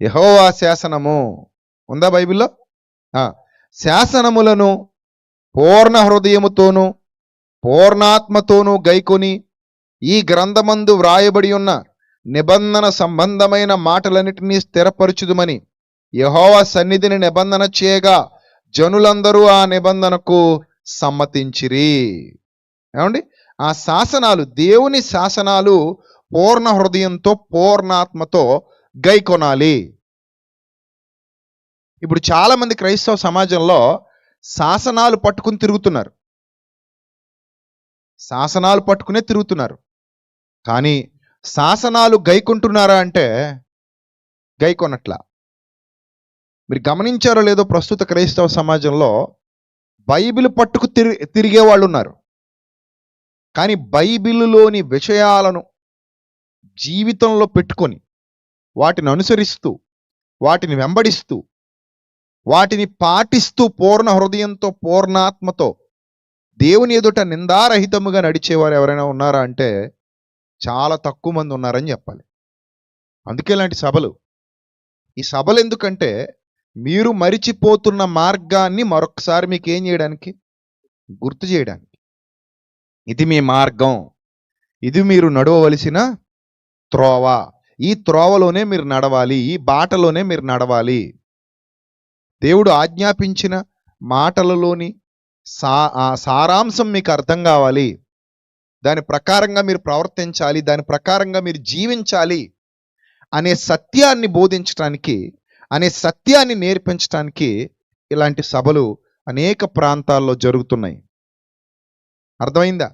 యహోవా శాసనము. ఉందా బైబిల్లో? శాసనములను పూర్ణ హృదయముతోనూ పూర్ణాత్మతోనూ గైకొని ఈ గ్రంథమందు వ్రాయబడి ఉన్న నిబంధన సంబంధమైన మాటలన్నిటినీ స్థిరపరచుదుమని యహోవా సన్నిధిని నిబంధన చేయగా జనులందరూ ఆ నిబంధనకు సమ్మతించిరి. ఏమండి? ఆ శాసనాలు దేవుని శాసనాలు పూర్ణ హృదయంతో పూర్ణాత్మతో గై కొనాలి. ఇప్పుడు చాలా మంది క్రైస్తవ సమాజంలో శాసనాలు పట్టుకుని తిరుగుతున్నారు. శాసనాలు పట్టుకునే తిరుగుతున్నారు. కానీ శాసనాలు గైకుంటున్నారా అంటే గైకొనట్లా మీరు గమనించారో లేదో ప్రస్తుత క్రైస్తవ సమాజంలో బైబిల్ పట్టుకు తిరి తిరిగే వాళ్ళు ఉన్నారు కానీ బైబిల్లోని విషయాలను జీవితంలో పెట్టుకొని వాటిని అనుసరిస్తూ వాటిని వెంబడిస్తూ వాటిని పాటిస్తూ పూర్ణ హృదయంతో పూర్ణాత్మతో దేవుని ఎదుట నిందారహితముగా నడిచేవారు ఎవరైనా ఉన్నారా అంటే చాలా తక్కువ మంది ఉన్నారని చెప్పాలి. అందుకే ఇలాంటి సభలు. ఈ సభలు ఎందుకంటే మీరు మరిచిపోతున్న మార్గాన్ని మరొకసారి మీకు ఏం చేయడానికి? గుర్తు చేయడానికి. ఇది మీ మార్గం. ఇది మీరు నడవవలసిన త్రోవ. ఈ త్రోవలోనే మీరు నడవాలి ఈ బాటలోనే మీరు నడవాలి. దేవుడు ఆజ్ఞాపించిన మాటలలోని సా సారాంశం మీకు అర్థం కావాలి. దాని ప్రకారంగా మీరు ప్రవర్తించాలి దాని ప్రకారంగా మీరు జీవించాలి అనే సత్యాన్ని బోధించడానికి అనే సత్యాన్ని నేర్పించడానికి ఇలాంటి సభలు అనేక ప్రాంతాల్లో జరుగుతున్నాయి. అర్థమైందా?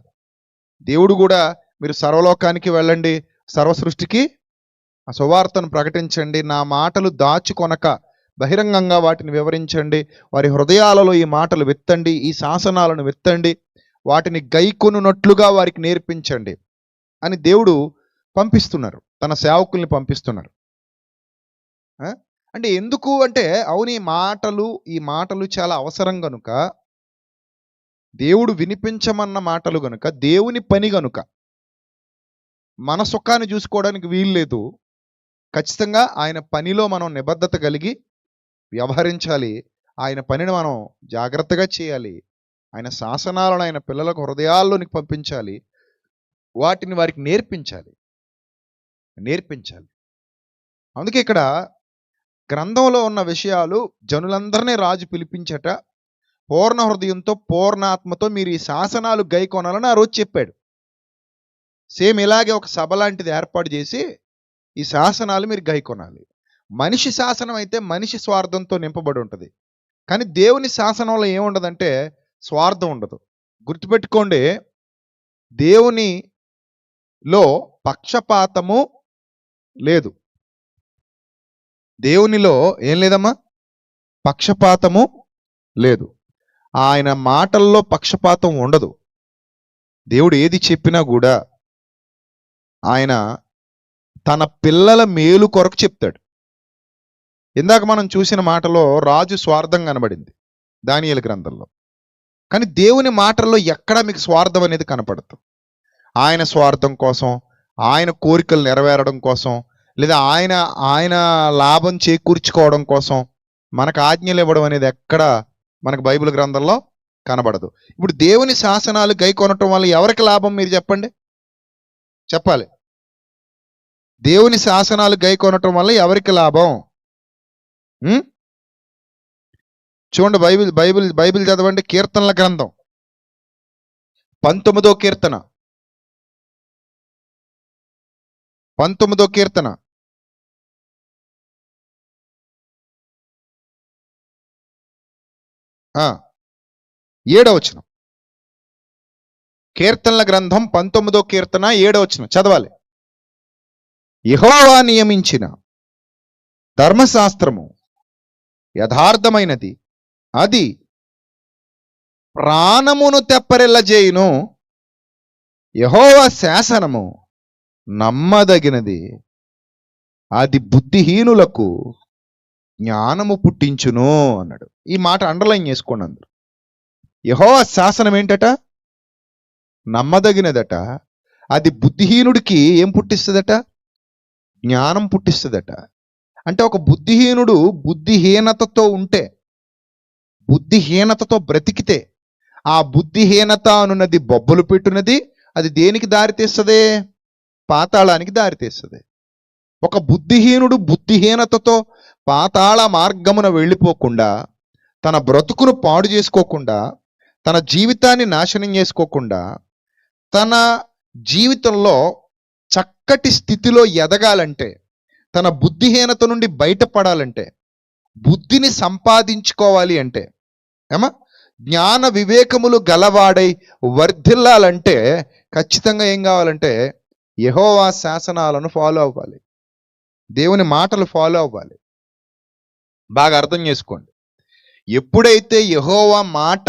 దేవుడు కూడా మీరు సర్వలోకానికి వెళ్ళండి సర్వసృష్టికి ఆ సువార్తను ప్రకటించండి నా మాటలు దాచుకొనక బహిరంగంగా వాటిని వివరించండి వారి హృదయాలలో ఈ మాటలు విత్తండి ఈ శాసనాలను విత్తండి వాటిని గైకొనున్నట్లుగా వారికి నేర్పించండి అని దేవుడు పంపిస్తున్నారు. తన సేవకుల్ని పంపిస్తున్నారు. అంటే ఎందుకు అంటే అవును ఈ మాటలు ఈ మాటలు చాలా అవసరం గనుక దేవుడు వినిపించమన్న మాటలు గనుక దేవుని పని గనుక మన సుఖాన్ని చూసుకోవడానికి వీలు లేదు. ఖచ్చితంగా ఆయన పనిలో మనం నిబద్ధత కలిగి వ్యవహరించాలి. ఆయన పనిని మనం జాగ్రత్తగా చేయాలి. ఆయన శాసనాలను ఆయన పిల్లలకు హృదయాల్లోనికి పంపించాలి. వాటిని వారికి నేర్పించాలి. నేర్పించాలి. అందుకే ఇక్కడ గ్రంథంలో ఉన్న విషయాలు జనులందరినీ రాజు పిలిపించట పూర్ణ హృదయంతో పూర్ణాత్మతో మీరు ఈ శాసనాలు గైకొనాలని ఆ రోజు చెప్పాడు. సేమ్ ఇలాగే ఒక సభ లాంటిది ఏర్పాటు చేసి ఈ శాసనాలు మీరు గైకొనాలి. మనిషి శాసనం అయితే మనిషి స్వార్థంతో నింపబడి ఉంటుంది. కానీ దేవుని శాసనంలో ఏముండదంటే స్వార్థం ఉండదు. గుర్తుపెట్టుకోండి దేవునిలో పక్షపాతము లేదు. దేవునిలో ఏం లేదమ్మా? పక్షపాతము లేదు. ఆయన మాటల్లో పక్షపాతం ఉండదు. దేవుడు ఏది చెప్పినా కూడా ఆయన తన పిల్లల మేలు కొరకు చెప్తాడు. ఇందాక మనం చూసిన మాటలో రాజు స్వార్థం కనబడింది దానియేలు గ్రంథంలో. కానీ దేవుని మాటల్లో ఎక్కడా మీకు స్వార్థం అనేది కనపడదు. ఆయన స్వార్థం కోసం ఆయన కోరికలు నెరవేరడం కోసం లేదా ఆయన ఆయన లాభం చేకూర్చుకోవడం కోసం మనకు ఆజ్ఞలు ఇవ్వడం అనేది ఎక్కడ మనకు బైబిల్ గ్రంథంలో కనబడదు. ఇప్పుడు దేవుని శాసనాలు గై కొనటం వల్ల ఎవరికి లాభం మీరు చెప్పండి? చెప్పాలి. దేవుని శాసనాలు గై కొనటం వల్ల ఎవరికి లాభం? చూడండి బైబిల్ బైబిల్ బైబిల్ చదవండి కీర్తనల గ్రంథం. పంతొమ్మిదో కీర్తన. పంతొమ్మిదో కీర్తన. ఆ, ఏడవచనం కీర్తనల గ్రంథం పంతొమ్మిదో కీర్తన ఏడవచనం చదవాలి. యహోవా నియమించిన ధర్మశాస్త్రము యథార్థమైనది. అది ప్రాణమును తెప్పరిల్లజేయును. యహోవా శాసనము నమ్మదగినది. అది బుద్ధిహీనులకు జ్ఞానము పుట్టించును అన్నాడు. ఈ మాట అండర్లైన్ చేసుకోండి అందరు. యహోవా శాసనం ఏంటట? నమ్మదగినదట. అది బుద్ధిహీనుడికి ఏం పుట్టిస్తుందట? జ్ఞానం పుట్టిస్తుందట. అంటే ఒక బుద్ధిహీనుడు బుద్ధిహీనతతో ఉంటే బుద్ధిహీనతతో బ్రతికితే ఆ బుద్ధిహీనత అనున్నది బొబ్బలు పెట్టున్నది అది దేనికి దారితీస్తుంది పాతాళానికి దారితీస్తుంది ఒక బుద్ధిహీనుడు బుద్ధిహీనతతో పాతాళ మార్గమున వెళ్ళిపోకుండా తన బ్రతుకును పాడు చేసుకోకుండా తన జీవితాన్ని నాశనం చేసుకోకుండా తన జీవితంలో చక్కటి స్థితిలో ఎదగాలంటే తన బుద్ధిహీనత నుండి బయటపడాలంటే బుద్ధిని సంపాదించుకోవాలి అంటే ఏమా? జ్ఞాన వివేకములు గలవాడై వర్ధిల్లాలంటే ఖచ్చితంగా ఏం కావాలంటే యహోవా శాసనాలను ఫాలో అవ్వాలి. దేవుని మాటలు ఫాలో అవ్వాలి. బాగా అర్థం చేసుకోండి. ఎప్పుడైతే యహోవా మాట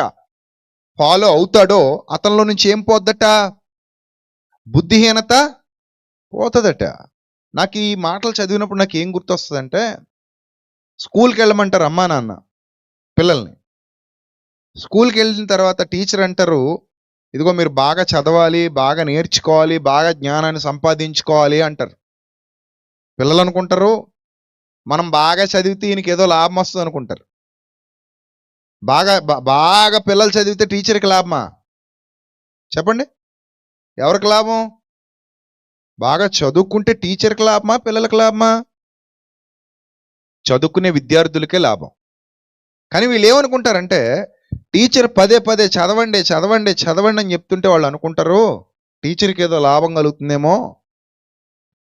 ఫాలో అవుతాడో అతనిలో నుంచి ఏం పోద్దట? బుద్ధిహీనత పోతుందట. నాకు ఈ మాటలు చదివినప్పుడు నాకు ఏం గుర్తొస్తుందంటే స్కూల్కి వెళ్ళమంటారు అమ్మా నాన్న పిల్లల్ని. స్కూల్కి వెళ్ళిన తర్వాత టీచర్ అంటారు ఇదిగో మీరు బాగా చదవాలి బాగా నేర్చుకోవాలి బాగా జ్ఞానాన్ని సంపాదించుకోవాలి అంటారు. పిల్లలు అనుకుంటారు మనం బాగా చదివితే ఈయనకి ఏదో లాభం వస్తుంది అనుకుంటారు బాగా బాగా పిల్లలు చదివితే టీచర్కి లాభమా? చెప్పండి. ఎవరికి లాభం? బాగా చదువుకుంటే టీచర్కి లాభమా పిల్లలకి లాభమా? చదువుకునే విద్యార్థులకే లాభం. కానీ వీళ్ళు ఏమనుకుంటారంటే టీచర్ పదే పదే చదవండి చదవండి చదవండి అని చెప్తుంటే వాళ్ళు అనుకుంటారు టీచర్కి ఏదో లాభం కలుగుతుందేమో?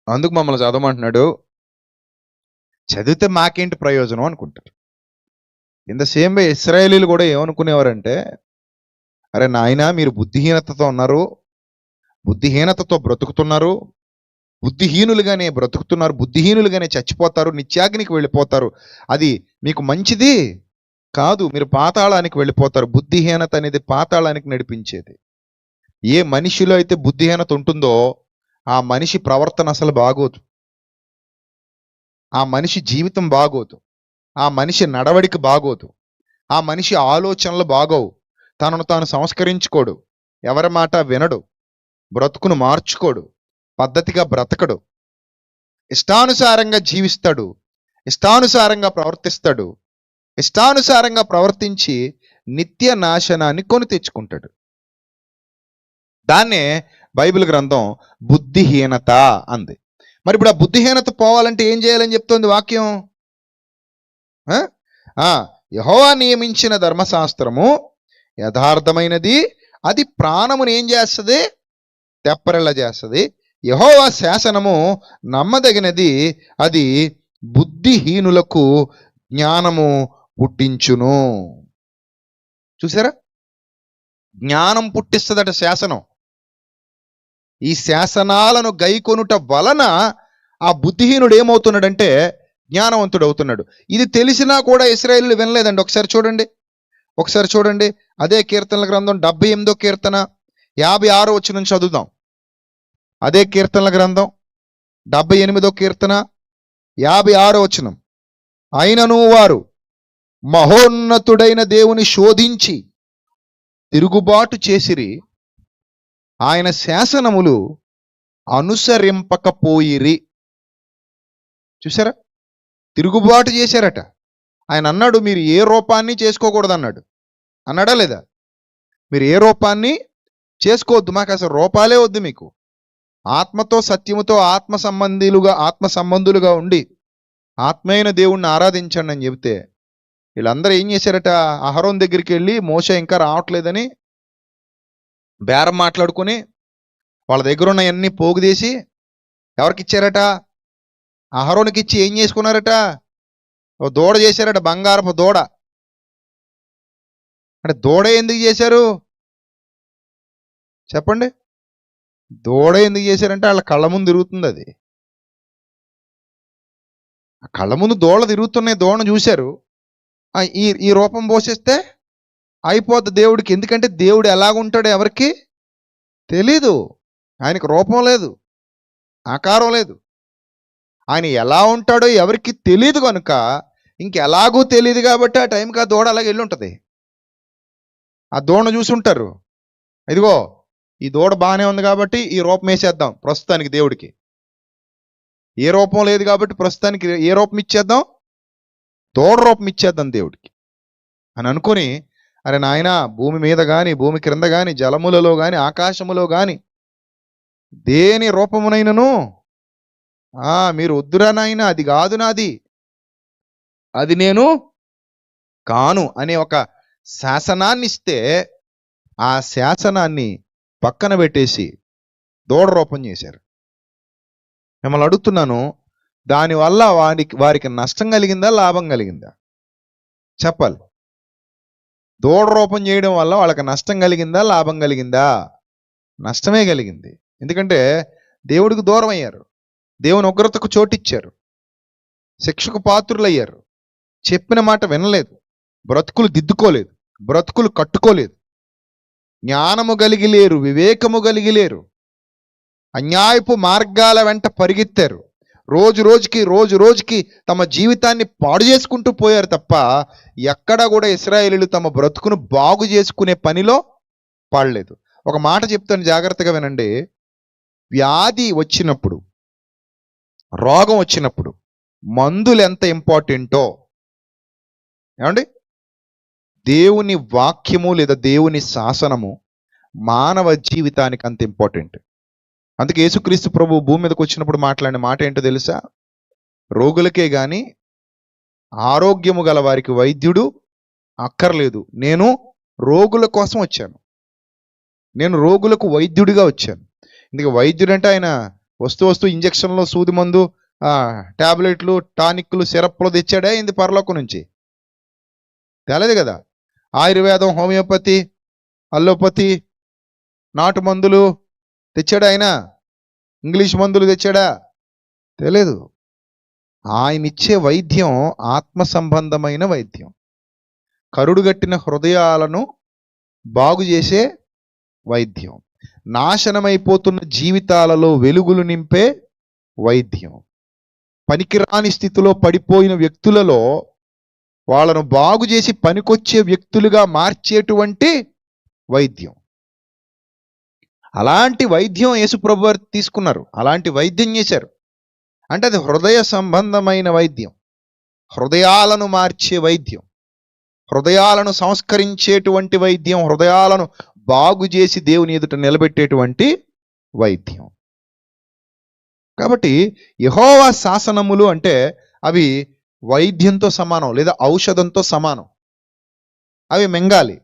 అందుకు మమ్మల్ని చదవమంటున్నాడు. చదివితే మాకేంటి ప్రయోజనం అనుకుంటారు. ఇంత సేమ్ వే ఇస్రాయేలీలు కూడా ఏమనుకునేవారంటే అరే నాయనా మీరు బుద్ధిహీనతతో ఉన్నారు బుద్ధిహీనతతో బ్రతుకుతున్నారు. బుద్ధిహీనులుగానే బ్రతుకుతున్నారు. బుద్ధిహీనులుగానే చచ్చిపోతారు. నిత్యాగ్నికి వెళ్ళిపోతారు. అది మీకు మంచిది కాదు. మీరు పాతాళానికి వెళ్ళిపోతారు. బుద్ధిహీనత అనేది పాతాళానికి నడిపించేది. ఏ మనిషిలో అయితే బుద్ధిహీనత ఉంటుందో ఆ మనిషి ప్రవర్తన అసలు బాగోదు. ఆ మనిషి జీవితం బాగోదు. ఆ మనిషి నడవడిక బాగోదు. ఆ మనిషి ఆలోచనలు బాగోవు. తనను తాను సంస్కరించుకోడు. ఎవరి మాట వినడు. బ్రతుకును మార్చుకోడు. పద్ధతిగా బ్రతకడు. ఇష్టానుసారంగా జీవిస్తాడు. ఇష్టానుసారంగా ప్రవర్తిస్తాడు. ఇష్టానుసారంగా ప్రవర్తించి నిత్య నాశనాన్ని కొని తెచ్చుకుంటాడు. దాన్నే బైబిల్ గ్రంథం బుద్ధిహీనత అంది. మరి ఇప్పుడు ఆ బుద్ధిహీనత పోవాలంటే ఏం చేయాలని చెప్తోంది వాక్యం? ఆ? ఆ, నియమించిన ధర్మశాస్త్రము యథార్థమైనది అది ప్రాణమును ఏం చేస్తుంది? తెప్పరెళ్ళ చేస్తుంది. యహోవా శాసనము నమ్మదగినది అది బుద్ధిహీనులకు జ్ఞానము పుట్టించును. చూసారా? జ్ఞానం పుట్టిస్తుందట శాసనం. ఈ శాసనాలను గైకొనుట వలన ఆ బుద్ధిహీనుడు ఏమవుతున్నాడంటే జ్ఞానవంతుడు అవుతున్నాడు ఇది తెలిసినా కూడా ఇస్రాయేల్ వినలేదండి. ఒకసారి చూడండి. ఒకసారి చూడండి. అదే కీర్తనల గ్రంథం డెబ్బై ఎనిమిదో కీర్తన. యాభై ఆరో వచ్చిన చదువుదాం. అదే కీర్తనల గ్రంథం డెబ్బై ఎనిమిదో కీర్తన యాభై ఆరో వచనం. అయినను వారు మహోన్నతుడైన దేవుని శోధించి తిరుగుబాటు చేసిరి. ఆయన శాసనములు అనుసరింపకపోయిరి. చూసారా తిరుగుబాటు చేశారట. ఆయన అన్నాడు మీరు ఏ రూపాన్ని చేసుకోకూడదు అన్నాడు అన్నాడా లేదా? మీరు ఏ రూపాన్ని చేసుకోవద్దు. మాకు అసలు రూపాలే వద్దు మీకు. ఆత్మతో సత్యముతో ఆత్మ సంబంధులుగా ఆత్మ సంబంధులుగా ఉండి ఆత్మైన దేవుణ్ణి ఆరాధించండి అని చెబితే వీళ్ళందరూ ఏం చేశారట? అహరోన్ దగ్గరికి వెళ్ళి మోస ఇంకా రావట్లేదని బేరం మాట్లాడుకుని వాళ్ళ దగ్గర ఉన్నవన్నీ పోగుదేసి ఎవరికి ఇచ్చారట? అహరోనికి ఇచ్చి ఏం చేసుకున్నారట? ఓ దూడ చేశారట. బంగారపు దూడ. అంటే దూడ ఎందుకు చేశారు? చెప్పండి. దూడ ఎందుకు చేశారంటే వాళ్ళ కళ్ళ ముందు తిరుగుతుంది అది. ఆ కళ్ళ ముందు దూడ తిరుగుతున్నాయి దూడను చూశారు. ఈ ఈ రూపం పోషిస్తే అయిపోద్ది దేవుడికి. ఎందుకంటే దేవుడు ఎలాగుంటాడో ఎవరికి తెలీదు. ఆయనకు రూపం లేదు ఆకారం లేదు. ఆయన ఎలా ఉంటాడో ఎవరికి తెలియదు కనుక ఇంకెలాగూ తెలియదు కాబట్టి ఆ టైంకి ఆ దూడ అలాగే వెళ్ళి ఉంటుంది. ఆ దూడను చూసి ఉంటారు. ఇదిగో ఈ దూడ బాగానే ఉంది కాబట్టి ఈ రూపం వేసేద్దాం ప్రస్తుతానికి దేవుడికి. ఏ రూపం లేదు కాబట్టి ప్రస్తుతానికి ఏ రూపం ఇచ్చేద్దాం? దూడ రూపం ఇచ్చేద్దాం దేవుడికి. అని అనుకుని అరే నాయన భూమి మీద కానీ భూమి క్రింద కానీ జలములలో కానీ ఆకాశములో కానీ దేని రూపమునైనను? ఆ మీరు వద్దురా నాయన అది కాదు నాది. అది నేను కాను అనే ఒక శాసనాన్ని ఇస్తే ఆ శాసనాన్ని పక్కన పెట్టేసి దూడ రూపం చేశారు. మిమ్మల్ని అడుగుతున్నాను దానివల్ల వారికి వారికి నష్టం కలిగిందా లాభం కలిగిందా? చెప్పాలి. దూడ రూపం చేయడం వల్ల వాళ్ళకి నష్టం కలిగిందా లాభం కలిగిందా? నష్టమే కలిగింది. ఎందుకంటే దేవుడికి దూరం అయ్యారు. దేవుని ఉగ్రతకు చోటిచ్చారు. శిక్షకు పాత్రులయ్యారు. చెప్పిన మాట వినలేదు. బ్రతుకులు దిద్దుకోలేదు. బ్రతుకులు కట్టుకోలేదు. జ్ఞానము కలిగి లేరు వివేకము కలిగి లేరు. అన్యాయపు మార్గాల వెంట పరిగెత్తారు. రోజు రోజుకి రోజు రోజుకి తమ జీవితాన్ని పాడు చేసుకుంటూ పోయారు తప్ప ఎక్కడా కూడా ఇస్రాయేలీలు తమ బ్రతుకును బాగు చేసుకునే పనిలో పడలేదు. ఒక మాట చెప్తాను జాగ్రత్తగా వినండి. వ్యాధి వచ్చినప్పుడు రోగం వచ్చినప్పుడు మందులు ఎంత ఇంపార్టెంటో. ఏమండి? దేవుని వాక్యము లేదా దేవుని శాసనము మానవ జీవితానికి అంత ఇంపార్టెంట్. అందుకే యేసుక్రీస్తు ప్రభు భూమి మీదకి వచ్చినప్పుడు మాట్లాడిన మాట ఏంటో తెలుసా? రోగులకే గాని ఆరోగ్యము గల వారికి వైద్యుడు అక్కర్లేదు. నేను రోగుల కోసం వచ్చాను. నేను రోగులకు వైద్యుడిగా వచ్చాను. ఇందుకే వైద్యుడు అంటే ఆయన వస్తూ వస్తూ ఇంజక్షన్లో సూది మందు ట్యాబ్లెట్లు టాబ్లెట్లు టానిక్లు సిరప్లు తెచ్చాడే ఇంది పరలోకం నుంచి? తేలేదు కదా. ఆయుర్వేదం హోమియోపతి అల్లోపతి నాటు మందులు తెచ్చాడా ఆయన? ఇంగ్లీష్ మందులు తెచ్చాడా? తెలియదు ఆయన ఇచ్చే వైద్యం ఆత్మ సంబంధమైన వైద్యం కరుడుగట్టిన హృదయాలను బాగు చేసే వైద్యం. నాశనమైపోతున్న జీవితాలలో వెలుగులు నింపే వైద్యం. పనికిరాని స్థితిలో పడిపోయిన వ్యక్తులలో వాళ్ళను బాగు చేసి పనికొచ్చే వ్యక్తులుగా మార్చేటువంటి వైద్యం. అలాంటి వైద్యం యేసుప్రభు వారు తీసుకున్నారు. అలాంటి వైద్యం చేశారు. అంటే అది హృదయ సంబంధమైన వైద్యం. హృదయాలను మార్చే వైద్యం. హృదయాలను సంస్కరించేటువంటి వైద్యం. హృదయాలను బాగు చేసి దేవుని ఎదుట నిలబెట్టేటువంటి వైద్యం. కాబట్టి యహోవా శాసనములు అంటే అవి వైద్యంతో సమానం లేదా ఔషధంతో సమానం. అవి మింగాలి.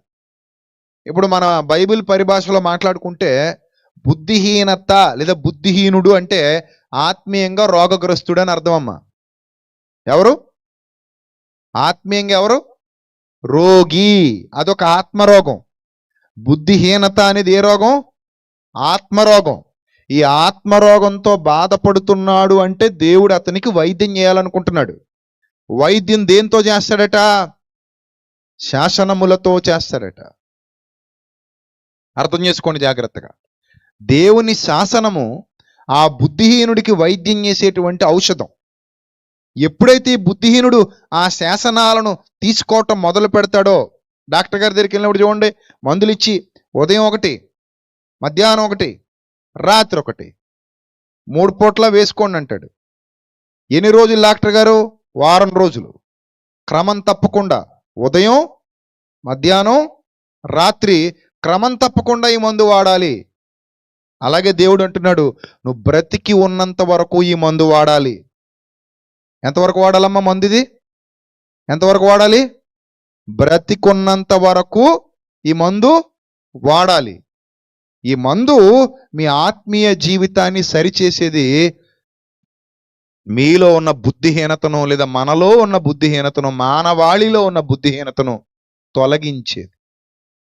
ఇప్పుడు మన బైబిల్ పరిభాషలో మాట్లాడుకుంటే బుద్ధిహీనత లేదా బుద్ధిహీనుడు అంటే ఆత్మీయంగా రోగగ్రస్తుడు అని అర్థమమ్మ. ఎవరు? ఆత్మీయంగా ఎవరు? రోగి. అదొక ఆత్మరోగం. బుద్ధిహీనత అనేది ఏ రోగం? ఆత్మరోగం. ఈ ఆత్మరోగంతో బాధపడుతున్నాడు అంటే దేవుడు అతనికి వైద్యం చేయాలనుకుంటున్నాడు. వైద్యం దేంతో చేస్తాడట? శాసనములతో చేస్తాడట. అర్థం చేసుకోండి జాగ్రత్తగా. దేవుని శాసనము ఆ బుద్ధిహీనుడికి వైద్యం చేసేటువంటి ఔషధం. ఎప్పుడైతే ఈ బుద్ధిహీనుడు ఆ శాసనాలను తీసుకోవటం మొదలు పెడతాడో డాక్టర్ గారి దగ్గరికి వెళ్ళినప్పుడు చూడండి మందులు ఇచ్చి ఉదయం ఒకటి మధ్యాహ్నం ఒకటి రాత్రి ఒకటి మూడు పూట్ల వేసుకోండి అంటాడు. ఎన్ని రోజులు డాక్టర్ గారు? వారం రోజులు. క్రమం తప్పకుండా ఉదయం మధ్యాహ్నం రాత్రి క్రమం తప్పకుండా ఈ మందు వాడాలి. అలాగే దేవుడు అంటున్నాడు నువ్వు బ్రతికి ఉన్నంత వరకు ఈ మందు వాడాలి. ఎంతవరకు వాడాలమ్మా మందు ఇది ఎంతవరకు వాడాలి? బ్రతికున్నంత వరకు ఈ మందు వాడాలి. ఈ మందు మీ ఆత్మీయ జీవితాన్ని సరిచేసేది మీలో ఉన్న బుద్ధిహీనతను లేదా మనలో ఉన్న బుద్ధిహీనతను మానవాళిలో ఉన్న బుద్ధిహీనతను తొలగించేది.